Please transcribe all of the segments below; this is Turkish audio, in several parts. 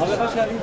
Abi hoş geldiniz.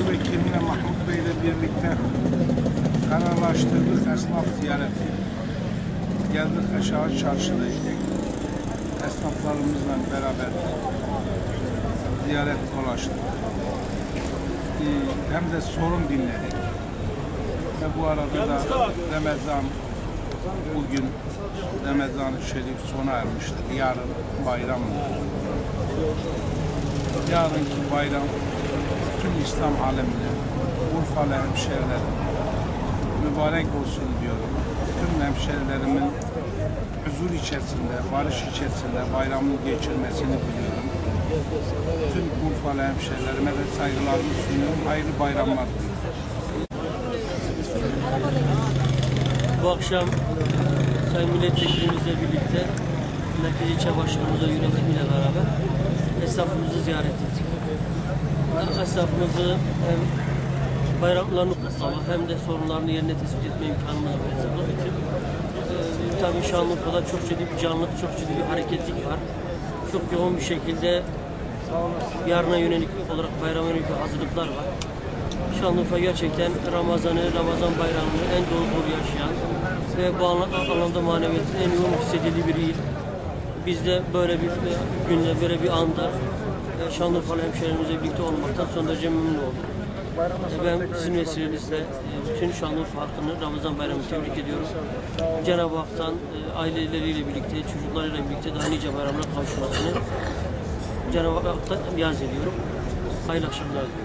Vekilimle Mahmut Bey ile birlikte kararlaştırdık esnaf ziyareti. Geldik aşağı çarşıdaydık. Esnaflarımızla beraber ziyaret dolaştık. Ee, Hem de sorun dinledik. Ve bu arada da Ramazan bugün Ramazan-ı Şerif sona ermiştir. Yarın bayram yarınki bayram tüm İslam alemine, Urfalı hemşehrilerim mübarek olsun diyorum. Tüm hemşehrilerimin huzur içerisinde, barış içerisinde bayramını geçirmesini diliyorum. Tüm Urfalı hemşehrilerime de saygılarımı sunuyorum. Hayırlı bayramlar. Bu akşam Sayın Milletvekilimizle birlikte Merkez İlçe Başkanımızla yönetimiyle beraber esnafımızı ziyaret ettik. Esnafımızı hem bayramlarını kutlama hem de sorunlarını yerine tespit etme imkanımız var esnaflar için. Ee, tabii Şanlıurfa'da çok ciddi bir canlılık, çok ciddi bir hareketlik var. Çok yoğun bir şekilde yarına yönelik olarak bayrama yönelik hazırlıklar var. Şanlıurfa gerçekten Ramazan'ı, Ramazan bayramını en dolu dolu yaşayan ve bu anla- anlamda maneviyatın en yoğun hissedildiği bir il. Biz de böyle bir e, günde, böyle bir anda e, Şanlıurfalı hemşehrilerimizle birlikte olmaktan son derece memnun oldum. E, Ben sizin vesilenizle bütün Şanlıurfa halkını Ramazan bayramı tebrik ediyorum. Cenab-ı Hak'tan aileleriyle birlikte, çocuklarıyla birlikte daha nice bayramlar kavuşmasını Cenab-ı Hak'tan yaz ediyorum. Hayırlı akşamlar diliyorum.